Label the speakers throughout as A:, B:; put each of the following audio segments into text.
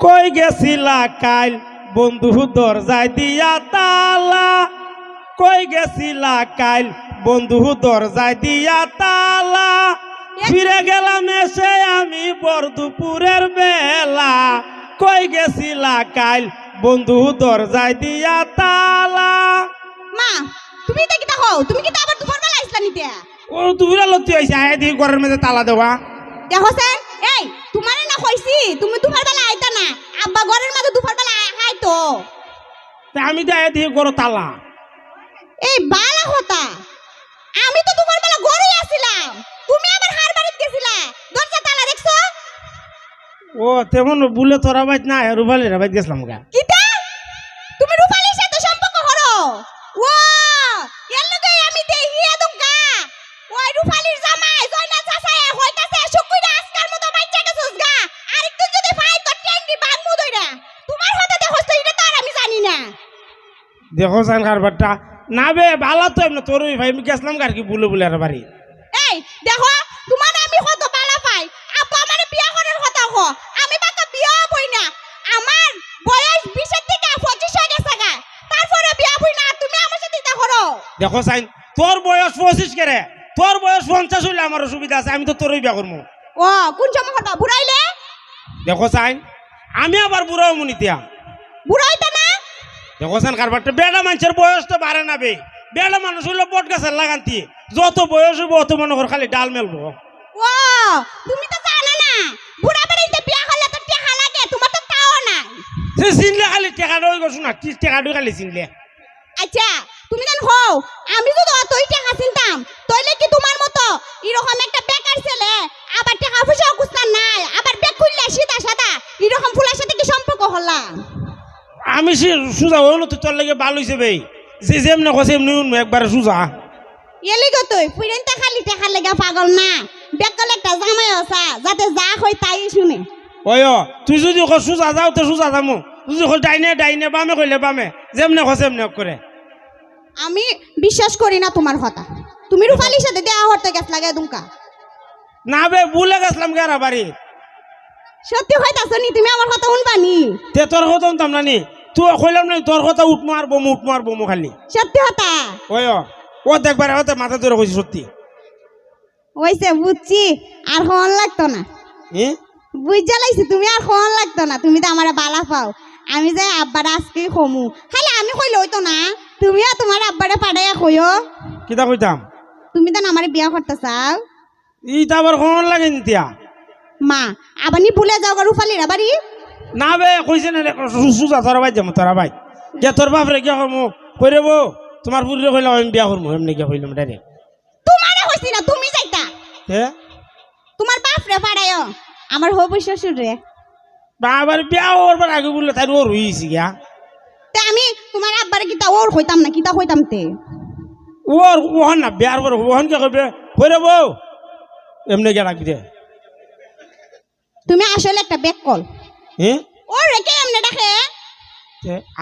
A: কই গেছিলা কাইল? বন্ধু দরজায় দিয়া তালা। কই গেছিলা কাইল? বন্ধু দরজায় দিয়া তালা। ফিরে গেলাম এসে আমি বরদুপুরের বেলা। কই গেছিলা কাইল? বন্ধু দরজায় দিয়া তালা।
B: মা তুমি এটা কিতা হও তুমি কিতা আবার দুপুর বেলা আইসলা নিতে?
A: ও দুপুরা লতি হয়েছে আয় দিয়ে ঘরের মধ্যে তালা দেওয়া।
B: দেখো এই কইছি তুমি দুপুর বেলা আইতা না আব্বা ঘরের মাঝে দুপুর বেলা আই তো
A: আমি তো আয় দিয়ে ঘর তালা।
B: এই বালা হতা আমি তো দুপুর বেলা ঘরেই আছিলাম তুমি আবার হার বাড়িতে গেছিলা দরজা তালা দেখছ?
A: ও তেমন বুলে তোরা বাইত না রুবালিরা বাইত গেছিলাম গা।
B: কিতা তুমি রূপালীর সাথে সম্পর্ক করো। ও এর লগে আমি দেই হিয়া দুগা ওই রূপালীর জামাই জয়না চাচায় হইতাছে শুকুইরা আজকার মতো বাচ্চা গেছস গা আরেকটু যদি পাই তো টেন্ডি বাংমু দইরা তোমার হাতে দেখছস তো এটা তো আর আমি জানি না
A: দেখো সান কারবারটা না বে ভালো তো এমনি তোর ওই ভাই আমি গেছিলাম আর কি বুলে বুলে আর বাড়ি।
B: এই দেখো তোমার আমি কত বালা পাই। আপা আমারে বিয়া করার কথা কো। আমি বাকা বিয়া হবই না। আমার বয়স বিশের থেকে পঁচিশ হয়ে গেছে গা। তারপরে বিয়া হবই না। তুমি আমার সাথে এটা করো।
A: দেখো সাইন তোর বয়স পঁচিশ কেরে? তোর বয়স পঞ্চাশ হইলে আমার সুবিধা আছে আমি তো তোরই বিয়া করব
B: ও কোন সময় হতো বুড়াইলে?
A: দেখো সাইন আমি আবার বুড়াও মুনিতিয়া
B: বুড়াইতে না
A: দেখো সাইন কারবারটা? বেড়া মানুষের বয়স তো বাড়ে না বে। বেড়া মানুষ হইলে বট গাছের লাগান্তি। যত বয়স হইব অত মনে কর খালি ডাল মেলবো।
B: ও তুমি তো জানো না বুড়া বাড়িতে বিয়া করলে তো টেকা লাগে তোমার তো তাও নাই।
A: সে চিনলে খালি টেকা ডই গেছো না কি টেকা ডই খালি চিনলে?
B: আচ্ছা তুমি জান হও আমি যদি অতই টাকা চিনতাম তাইলে কি তোমার মতো এরকম একটা বেকার ছেলে আবার টাকা পয়সা কুস্তা নাই আবার বেক খুললে সিধা সাদা এরকম ফুলার সাথে কি সম্পর্ক হলাম?
A: আমি সে সুজা হইল তো তোর লাগে ভালো হইছে বে। যে যেমনে কছে এমনি উঠবো একবারে সুজা।
B: এলি গো তুই ফুইরেনটা খালি টাকা লেগে পাগল না। বেকল একটা জামাই আসা যাতে যা কই তাই শুনে।
A: ওই ও, তুই যদি কস সুজা যাও তো সুজা যামু। তুই যদি কস ডাইনে ডাইনে বামে কইলে বামে। যেমনে কছে এমনি করে।
B: আমি বিশ্বাস করি না তোমার কথা। তুমি রূপালির সাথে দেওয়া হতে গেছ লাগে দুমকা।
A: না বে ভুলে গেছিলাম গেরা বাড়ি
B: সত্যি হইতাছ নি তুমি আমার কথা শুনবানি
A: তে তোর কথা শুনতাম না নি? তুই কইলাম না তোর কথা উঠমো আর বমু উঠমো আর বমু খালি
B: সত্যি হতা
A: ওই ও, দেখবার হতে মাথা ধরে কইছি সত্যি
B: ওইসে বুঝছি আর হন লাগতো না
A: হি?
B: বুঝ জ্বালাইছি তুমি আর হন লাগতো না তুমি তো আমার বালা পাও আমি যে আব্বারা আজকে খমু খালি আমি কইলে হইতো না তুমিও তোমার আব্বারে পাড়াইয়া কইও
A: কিতা কইতাম
B: তুমি তো আমার বিয়া করতে চাও
A: ইটা আবার কোন লাগে নিতিয়া
B: মা আবার নি ভুলে যাও গরু ফালিরা বাড়ি
A: না বে কইছে না রে, সুজা তোরা ভাই যাব তোরা ভাই। গে তোর বাপ রে গিয়া কমু কই রে বউ তোমার পুরীরে কইলাম আমি বিয়া করব এমনি গিয়া কইলাম ডাইরেক্ট।
B: তোমারে কইছি না তুমি যাইতা।
A: হে?
B: তোমার বাপ রে পাড়াইও আমার হবু শ্বশুর রে
A: বাবার বিয়া করবার আগে বললে তাই ওর হইছি গিয়া।
B: তে আমি তোমার আব্বারে কিতা ওর কইতাম না কিতা কইতাম তে?
A: ওর ওহন না বিয়ার পর ওহন কে কইবে কই রে বউ এমনি গিয়া রাখবি দে।
B: তুমি আসলে একটা বেক কল।
A: হ্যাঁ
B: ওর এমনি দেখে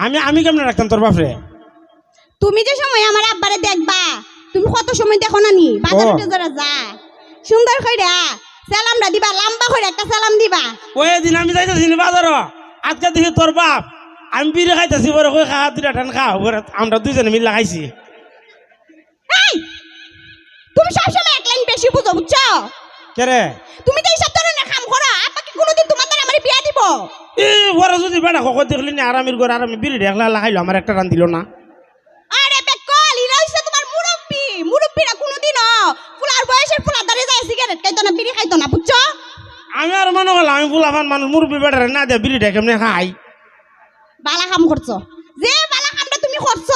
A: আমি আমি কেমনে রাখতাম তোর বাপরে?
B: তুমি যে সময় আমার আব্বারে দেখবা তুমি কত সময় দেখো না নি বাজার। উঠে যা সুন্দর কইরা সালামটা দিবা লম্বা কইরা একটা সালাম দিবা।
A: ওই দিন আমি যাইতেছি নি বাজার। আজকে দেখি তোর বাপ। আমি বিড়ি খাইতেছি বলে কই খা দুটা ঠান খা বলে আমরা দুইজনে মিলে খাইছি।
B: এই তুমি সবসময় এক লাইন বেশি বুঝো বুঝছ?
A: কে রে?
B: তুমি যে এইসব ধরনের কাম করো আব্বা কি কোনোদিন তোমার আমার বিয়া দিব।
A: এ ওরা যদি বেড়া খকর দেখলি না আরামের ঘর আরামে বিড়ি ঢেকলা লাগাইলো আমার একটা রান দিল না।
B: আরে বেকল ইরা হইছে তোমার মুরব্বি। মুরব্বিরা কোনোদিনও ফুলার বয়সের ফুলার দ্বারে যায় সিগারেট খাইতো না বিড়ি খাইতো না বুঝছ?
A: আমি আর মনে করলাম আমি ফুলাফান মানুষ মুরব্বী বেড়ারে না দেয় বিড়ি ঢেকে খাই।
B: বালা কাম করছ। যে বালা কামটা তুমি করছ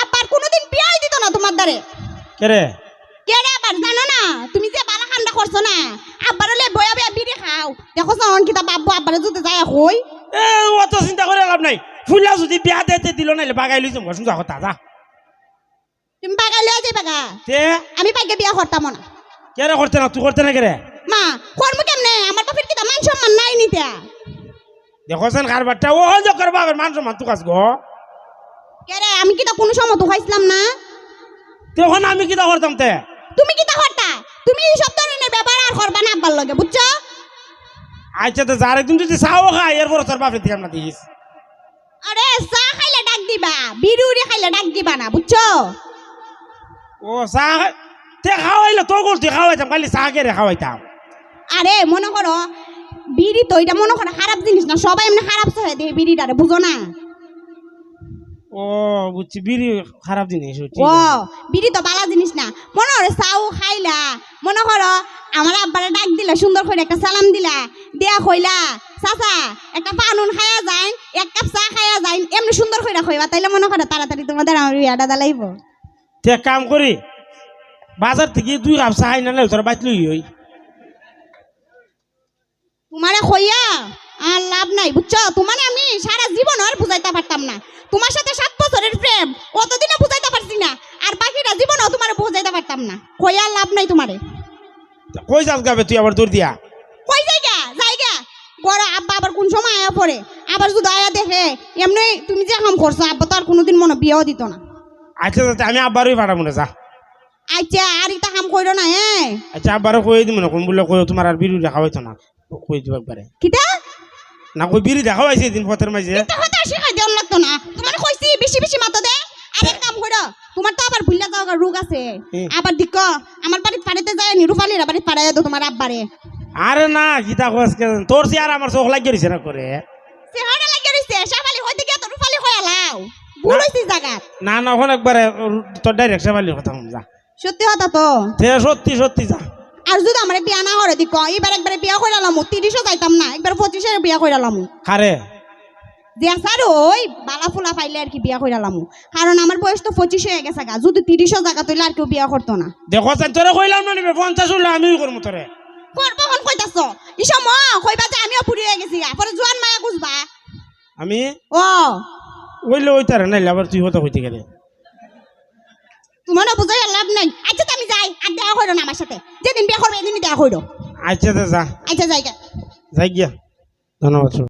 B: আব্বার কোনোদিন বিয়াই দিত না তোমার দ্বারে।
A: কে রে?
B: কে রে আবার জানো না? তুমি যে বালা কামটা করছ না? আব্বার হলে বয়া বয়া বিড়ি খাও। দেখো সন কিতা বাব্বু আব্বারে যদি যায় কই
A: এ অত চিন্তা করে লাভ নাই। ফুলা যদি বিয়া দিতে দিল নাইলে বাগাই লইছাম গো শুনছা কথা যা।
B: তুমি বাগাই লয়ে যাই বাগা।
A: তে?
B: আমি পাইকে বিয়া করতাম না
A: কে রে করতে না? তুই করতে না কে রে
B: মা কর্ম কেমনে আমার বাপের কিতা মান সম্মান নাই নিতে
A: দেখো সেন কারবারটা ও যে করবা মান সম্মান তুই কাজ গো।
B: কে রে আমি কিতা কোনো সময় তো হইছিলাম না?
A: তখন আমি কিতা করতাম তে।
B: তুমি কিতা হরতা তুমি সব ধরনের ব্যবহার আর করবা না আব্বার লগে বুঝছ?
A: আচ্ছা তো যার একদিন যদি চাও খাই এরপর তোর বাপরে দিয়ে আমরা দিস।
B: আরে চা খাইলে ডাক দিবা উড়ি খাইলে ডাক দিবা না বুঝছ?
A: ও চাহ তে খাওয়াইলে তো করতে খাওয়াইতাম খালি চাহ কেড়ে খাওয়াইতাম?
B: আরে মনে করো বিড়ি তো এটা মনে করো খারাপ জিনিস না সবাই এমনি খারাপ হয়ে দিয়ে বিড়িটারে বুঝো না?
A: ও বুঝছি বিড়ি খারাপ জিনিস
B: ও বিড়ি তো বালা জিনিস না। মনে করো চাও খাইলা। মনে করো আমার আব্বারে ডাক দিলা সুন্দর করে একটা সালাম দিলা। দেয়া কইলা চাচা একটা পানুন খায়া যায় এক কাপ চা খায়া যায় এমনি সুন্দর করে কইবা তাইলে মনে করো তাড়াতাড়ি তোমাদের আমার বিয়াটা দালাইব
A: তে এক কাম করি বাজার থেকে দুই কাপ চাহ না তোর বাইত লই হই
B: তোমারে কইয়া আর লাভ নাই বুঝছ? তোমার আমি সারা জীবন আর বুঝাইতে পারতাম না। তোমার সাথে সাত বছরের প্রেম অতদিনও বুঝাইতে পারছি না। আর বাকিটা জীবনও তোমারে বুঝাইতে পারতাম না। কই আর লাভ নাই তোমারে।
A: কই যাস গাবে তুই আবার দূর দিয়া?
B: কই জায়গা? জায়গা? বড় আব্বা আবার কোন সময় আয়া পড়ে? আবার যদি আয়া দেখে এমনি তুমি যে কাম করছ আব্বা তো আর কোনোদিন মনে বিয়েও দিত না।
A: আচ্ছা আচ্ছা, আমি আব্বারই পাঠাবো না যা।
B: আচ্ছা আর এটা কাম করো না হ্যাঁ?
A: আচ্ছা আব্বারও কই দিব না কোন বলে কই তোমার আর বিড়ি দেখা হইতো না। কই দিব একবারে?
B: কিতা?
A: না কই বিড়ি দেখা হয়েছে দিন পথের মাঝে?
B: আর শিখাই দেওয়ার লাগতো না। তোমার কইছি বেশি বেশি মাতো দে। আর কাম করো তোমার তো আবার ভুললা যাওয়ার রোগ আছে। আবার দিক আমার বাড়িতে পাড়াতে যায় নিরুপালির বাড়িতে পাড়াই দো তোমার আব্বারে।
A: আরে না গীতা কস তোর সে আর আমার চোখ লাগিয়ে রয়েছে না করে।
B: চেহারা লাগিয়ে রইছে সাফালি হইতে গিয়ে তো রুপালি হয়ে লাও ভুল হইছে জায়গাত
A: না না ওখানে একবারে তোর ডাইরেক্ট সেবালির কথা যা।
B: সত্যি কথা তো।
A: তে সত্যি সত্যি যা।
B: আর যদি আমার বিয়া না হরে দিক এবার একবারে বিয়া করে লাম তিরিশও যাইতাম না একবার পঁচিশের বিয়া করে লাম
A: খারে
B: দিয়া স্যার ওই বালা ফুলা পাইলে আর কি বিয়া করে লাম কারণ আমার বয়স তো পঁচিশ হয়ে গেছে গা যদি তিরিশও জায়গা তৈলে আর কেউ বিয়া করতো না।
A: দেখো চাই তোরে কইলাম না নিবে পঞ্চাশ হইলে আমিও করব তোরে।
B: করব কোন কইতাছ? ইসম কইবা যে আমিও পুরি হয়ে গেছি গা পরে জোয়ান মায়া খুঁজবা।
A: আমি?
B: ও।
A: ওইলে ওই তারে নাইলে আবার তুই হতে হইতে গেলে।
B: তোমারও বুঝাই লাভ নাই। আচ্ছা আর দেখা হইল না আমার সাথে? যেদিন বিয়ে করবে এদিনই দেখা হইল
A: আচ্ছা তো যা।
B: আচ্ছা যাই।
A: যাই গিয়া। ধন্যবাদ।